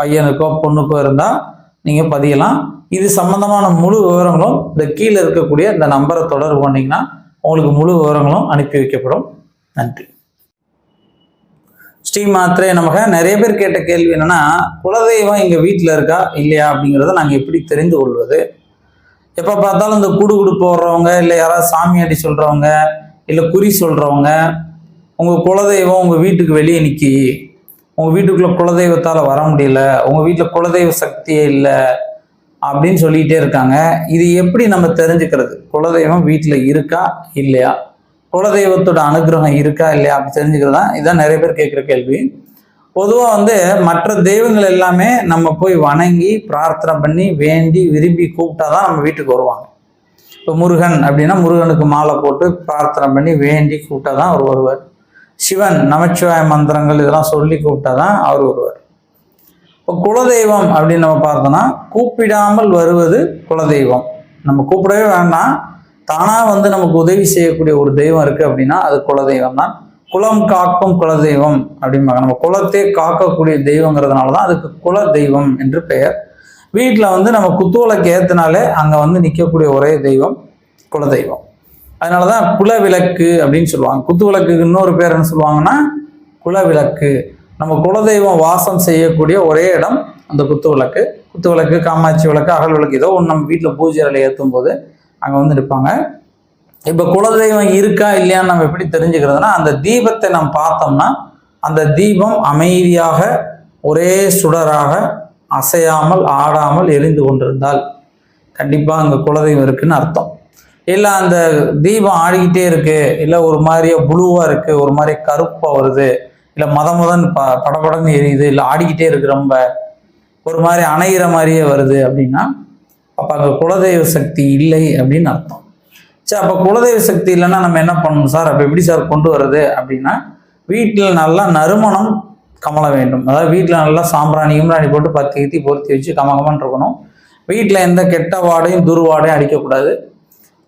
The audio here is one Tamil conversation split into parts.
பையனுக்கோ பொண்ணுக்கோ இருந்தால் நீங்கள் பதியலாம். இது சம்பந்தமான முழு விவரங்களும் இந்த கீழே இருக்கக்கூடிய இந்த நம்பரை தொடர்பு பண்ணிங்கன்னா உங்களுக்கு முழு விவரங்களும் அனுப்பி வைக்கப்படும். நன்றி. ஸ்ரீ மாத்திரை நமக்கு நிறைய பேர் கேட்ட கேள்வி என்னென்னா குலதெய்வம் எங்கள் வீட்டில் இருக்கா இல்லையா அப்படிங்கிறத நாங்கள் எப்படி தெரிந்து கொள்வது? எப்போ பார்த்தாலும் இந்த குடு குடு போடுறவங்க இல்லை யாராவது சாமியாடி சொல்கிறவங்க இல்லை குறி சொல்கிறவங்க உங்கள் குலதெய்வம் உங்கள் வீட்டுக்கு வெளியே நிற்கி உங்கள் வீட்டுக்குள்ளே குலதெய்வத்தால் வர முடியல உங்கள் வீட்டில் குலதெய்வ சக்தியே இல்லை அப்படின்னு சொல்லிகிட்டே இருக்காங்க. இது எப்படி நம்ம தெரிஞ்சுக்கிறது? குலதெய்வம் வீட்டில் இருக்கா இல்லையா? குலதெய்வத்தோட அனுகிரகம் இருக்கா இல்லையா அப்படி தெரிஞ்சுக்கிறது தான் இதான் நிறைய பேர் கேட்குற கேள்வி. பொதுவாக வந்து மற்ற தெய்வங்கள் எல்லாமே நம்ம போய் வணங்கி பிரார்த்தனை பண்ணி வேண்டி விரும்பி கூப்பிட்டா தான் நம்ம வீட்டுக்கு வருவாங்க. இப்போ முருகன் அப்படின்னா முருகனுக்கு மாலை போட்டு பிரார்த்தனை பண்ணி வேண்டி கூப்பிட்டா தான் அவர் வருவார். சிவன் நமச்சிவாய மந்திரங்கள் இதெல்லாம் சொல்லி கூப்பிட்டா தான் அவர் வருவார். இப்போ குலதெய்வம் அப்படின்னு நம்ம பார்த்தோம்னா கூப்பிடாமல் வருவது குலதெய்வம். நம்ம கூப்பிடவே வேண்டாம். தானாக வந்து நமக்கு உதவி செய்யக்கூடிய ஒரு தெய்வம் இருக்குது அப்படின்னா அது குலதெய்வம் தான் குலம் காக்கும் குலதெய்வம் அப்படிம்பாங்க. நம்ம குலத்தை காக்கக்கூடிய தெய்வங்கிறதுனால தான் அதுக்கு குல தெய்வம் என்று பெயர். வீட்டில் வந்து நம்ம குத்துவிளக்கு ஏற்றினாலே அங்கே வந்து நிற்கக்கூடிய ஒரே தெய்வம் குலதெய்வம். அதனால தான் குலவிளக்கு அப்படின்னு சொல்லுவாங்க. குத்துவிளக்குக்கு இன்னொரு பேர் என்ன சொல்லுவாங்கன்னா குலவிளக்கு. நம்ம குலதெய்வம் வாசம் செய்யக்கூடிய ஒரே இடம் அந்த குத்துவிளக்கு. குத்துவிளக்கு காமாட்சி விளக்கு அகல் விளக்கு ஏதோ ஒன்று நம்ம வீட்டில் பூஜை அறையில் ஏற்றும் போது அங்கே வந்து நிற்பாங்க. இப்போ குலதெய்வம் இருக்கா இல்லையான்னு நம்ம எப்படி தெரிஞ்சுக்கிறதுனா அந்த தீபத்தை நம்ம பார்த்தோம்னா அந்த தீபம் அமைதியாக ஒரே சுடராக அசையாமல் ஆடாமல் எரிந்து கொண்டிருந்தால் கண்டிப்பாக அங்கே குலதெய்வம் இருக்குன்னு அர்த்தம். இல்லை அந்த தீபம் ஆடிக்கிட்டே இருக்கு இல்லை ஒரு மாதிரியா ப்ளூவாக இருக்கு ஒரு மாதிரி கருப்பாக வருது இல்லை மத மதன் ப படபடன்னு எரியுது இல்லை ஆடிக்கிட்டே இருக்கு ரொம்ப ஒரு மாதிரி அணையிற மாதிரியே வருது அப்படின்னா அப்போ அங்கே குலதெய்வ சக்தி இல்லை அப்படின்னு அர்த்தம். சரி அப்போ குலதெய்வ சக்தி இல்லைன்னா நம்ம என்ன பண்ணணும் சார்? அப்போ எப்படி சார் கொண்டு வர்றது அப்படின்னா வீட்டில் நல்லா நறுமணம் கமல வேண்டும். அதாவது வீட்டில் நல்லா சாம்பிராணி இம்ராணி போட்டு பத்து கீத்தி பொருத்தி வச்சு கமகமன் இருக்கணும். வீட்டில் எந்த கெட்ட வாடையும் துர்வாடையும் அடிக்கக்கூடாது.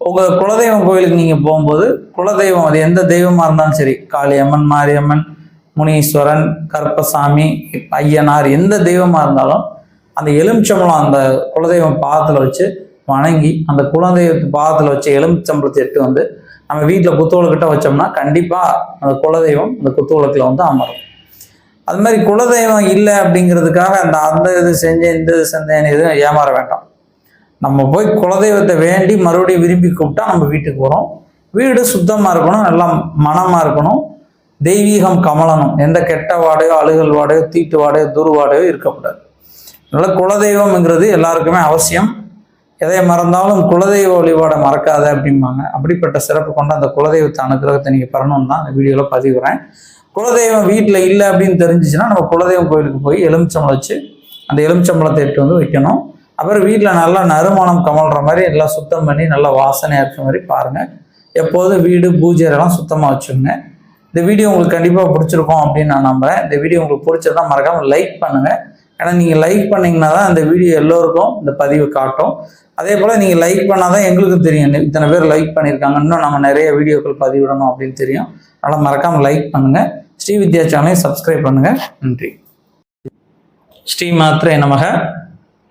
உங்கள் குலதெய்வம் கோயிலுக்கு நீங்கள் போகும்போது குலதெய்வம் அது எந்த தெய்வமாக இருந்தாலும் சரி காளியம்மன் மாரியம்மன் முனீஸ்வரன் கருப்பசாமி ஐயனார் எந்த தெய்வமாக இருந்தாலும் அந்த எலுமிச்சம்பழம் அந்த குலதெய்வம் பாதத்தில் வச்சு வணங்கி அந்த குலதெய்வத்து பாதத்தில் வச்சு எலுமிச்சம்பழத்தை எடுத்து வந்து நம்ம வீட்டில் குத்துவிளக்கிட்ட வச்சோம்னா கண்டிப்பாக அந்த குலதெய்வம் அந்த குத்துவிளக்கில் வந்து அமரும். அது மாதிரி குலதெய்வம் இல்லை அப்படிங்கிறதுக்காக அந்த அந்த இது செஞ்சேன் இந்த இது செஞ்சேன் எதுவும் ஏமாற வேண்டாம். நம்ம போய் குலதெய்வத்தை வேண்டி மறுபடியும் விரும்பி கூப்பிட்டா நம்ம வீட்டுக்கு போகிறோம் வீடு சுத்தமாக இருக்கணும் நல்லா மனமாக இருக்கணும். தெய்வீகம் கமலணும் எந்த கெட்ட வாடையோ அழுகல் வாடையோ தீட்டு வாடையோ துருவாடையோ இருக்கக்கூடாது. அதனால் குலதெய்வம்ங்கிறது எல்லாருக்குமே அவசியம். எதை மறந்தாலும் குலதெய்வ வழிபாடை மறக்காத அப்படிம்பாங்க. அப்படிப்பட்ட சிறப்பு கொண்ட அந்த குலதெய்வத்தை அனுகிரகத்தை நீங்கள் பெறணும் தான் அந்த வீடியோவில் பதிவுறேன் குலதெய்வம் வீட்டில் இல்லை அப்படின்னு தெரிஞ்சிச்சுன்னா நம்ம குலதெய்வம் கோயிலுக்கு போய் எலுமிச்சம்பளம் வச்சு அந்த எலுமிச்சம்பளத்தை எடுத்து வந்து வைக்கணும். அப்புறம் வீட்டில் நல்லா நறுமணம் கமல்ற மாதிரி எல்லாம் சுத்தம் பண்ணி நல்லா வாசனையாக இருக்கிற மாதிரி பாருங்கள் எப்போதும் வீடு பூஜை எல்லாம் சுத்தமாக வச்சுக்கோங்க. இந்த வீடியோ உங்களுக்கு கண்டிப்பாக பிடிச்சிருக்கும் அப்படின்னு நான் நம்புகிறேன் இந்த வீடியோ உங்களுக்கு பிடிச்சிருந்தா மறக்காமல் லைக் பண்ணுங்கள் ஏன்னா நீங்கள் லைக் பண்ணிங்கன்னா தான் இந்த வீடியோ எல்லோருக்கும் இந்த பதிவு காட்டும். அதே போல் நீங்கள் லைக் பண்ணால் தான் எங்களுக்கும் தெரியும். இத்தனை பேர் லைக் பண்ணியிருக்காங்க. இன்னும் நம்ம நிறைய வீடியோக்கள் பதிவிடணும் அப்படின்னு தெரியும். அதனால் மறக்காமல் லைக் பண்ணுங்கள் ஸ்ரீ வித்யா சேனலையும் சப்ஸ்கிரைப் பண்ணுங்கள் நன்றி. ஸ்ரீ மாத்திரை நமக.